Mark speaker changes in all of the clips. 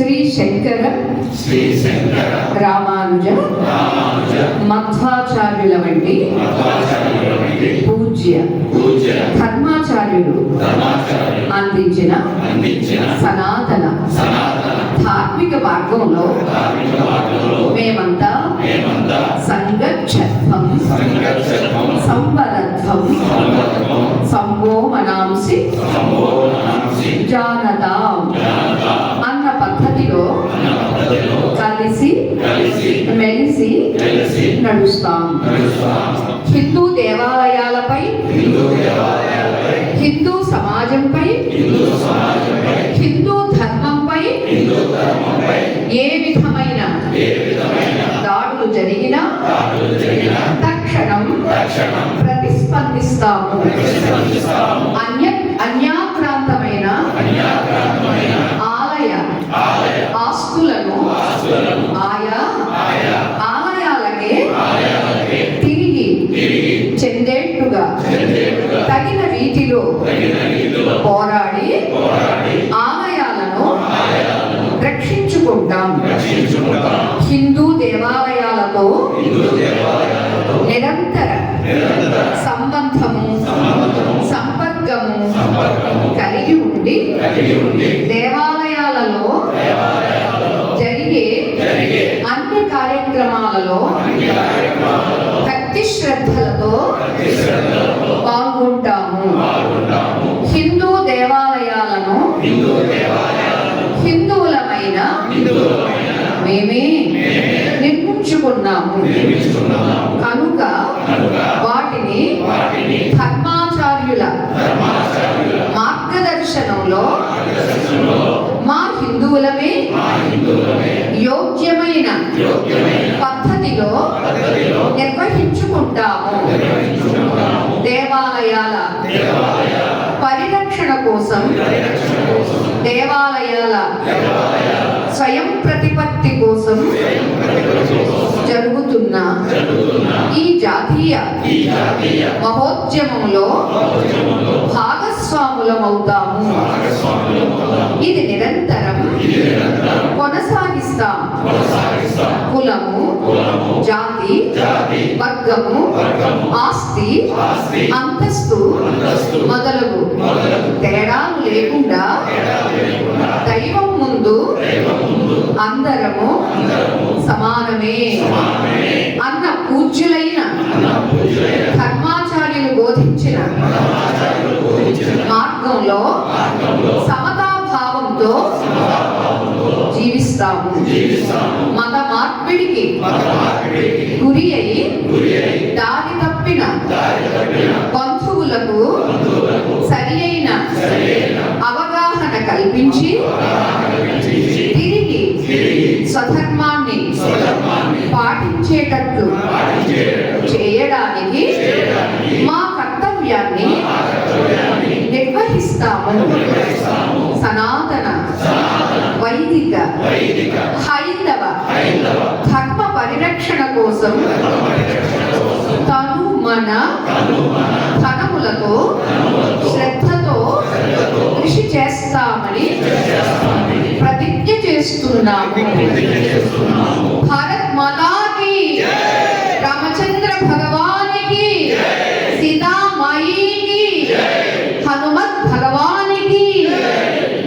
Speaker 1: శ్రీ శంకర
Speaker 2: శ్రీ శంకర
Speaker 1: రామానుజ
Speaker 2: రామానుజ
Speaker 1: మధ్వాచార్యుల వంటి పూజ్య
Speaker 2: పూజ్య
Speaker 1: ధర్మాచార్యులు అందించిన
Speaker 2: అందించిన
Speaker 1: సనాతన
Speaker 2: సనాతన
Speaker 1: ధార్మిక మార్గంలో మేమంతా సంగచ్చత్వం సంవరత్వం
Speaker 2: సంవర్గం
Speaker 1: సంవోమనాంసి
Speaker 2: సంబోధనాంసి
Speaker 1: జానదాం
Speaker 2: జ్ఞానత
Speaker 1: అన్న పద్ధతిలో
Speaker 2: అన్న పద్ధతిలో
Speaker 1: కలిసి
Speaker 2: కలిసి
Speaker 1: మెలిసి
Speaker 2: కలిసి
Speaker 1: నడుస్తాం. హిందూ దేవాలయాలపై
Speaker 2: హిందూ
Speaker 1: సమాజంపై
Speaker 2: హిందూ
Speaker 1: ధర్మంపై ఏ విధమైన తగిన రీతిలో పోరాడి ఆలయాలను రక్షించుకుంటాం హిందూ దేవాలయాలతో నిరంతర సంబంధము సంపర్కము కలిగి ఉండి దేవాలయాలలో జరిగే అన్ని కార్యక్రమాలలో హిందువులమైన మేమే నిర్మించుకున్నాము. కనుక వాటిని ధర్మాచార్యుల మార్గదర్శనంలో మా హిందువులమే యోగ్యమైన పద్ధతిలో నిర్వహించుకుంటాము. దేవాలయాల కోసం. దేవాలయాల స్వయం ప్రతిపత్తి కోసం జరుగుతున్న ఈ జాతీయ మహోద్యమంలో భాగస్వాములమవుతాము. ఇది నిరంతరం కొనసాగిస్తాం కులము జాతి వర్గము ఆస్తి అంతస్తు మొదలగు. తేడాలు లేకుండా దైవం ముందు అందరము సమానమే. అన్న పూజ్యులైన ధర్మాచార్యులు బోధించిన మార్గంలో
Speaker 2: మార్గంలో
Speaker 1: జీవిస్తాము. మత మార్పిడికి గురి అయి దారి తప్పిన బంధువులకు సరి అయిన అవగాహన కల్పించి తిరిగి స్వధర్మాన్ని పాటించేటట్లు
Speaker 2: పాటించేటట్లు
Speaker 1: చేయడానికి
Speaker 2: చేయడానికి
Speaker 1: మా కర్తవ్యాన్ని
Speaker 2: మా కర్తవ్యాన్ని
Speaker 1: నిర్వహిస్తాము
Speaker 2: నిర్వహిస్తాము.
Speaker 1: సనాతన
Speaker 2: సనాతన
Speaker 1: వైదిక హైందవ ధర్మ పరిరక్షణ కోసం తను మన ధనములతో శ్రద్ధతో కృషి చేస్తామని ప్రతిజ్ఞ చేస్తున్నాము. భారత్ మాతాకి రామచంద్ర భగవానికి సీతామాయికి హనుమత్ భగవానికి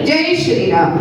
Speaker 1: జై! శ్రీరామ్.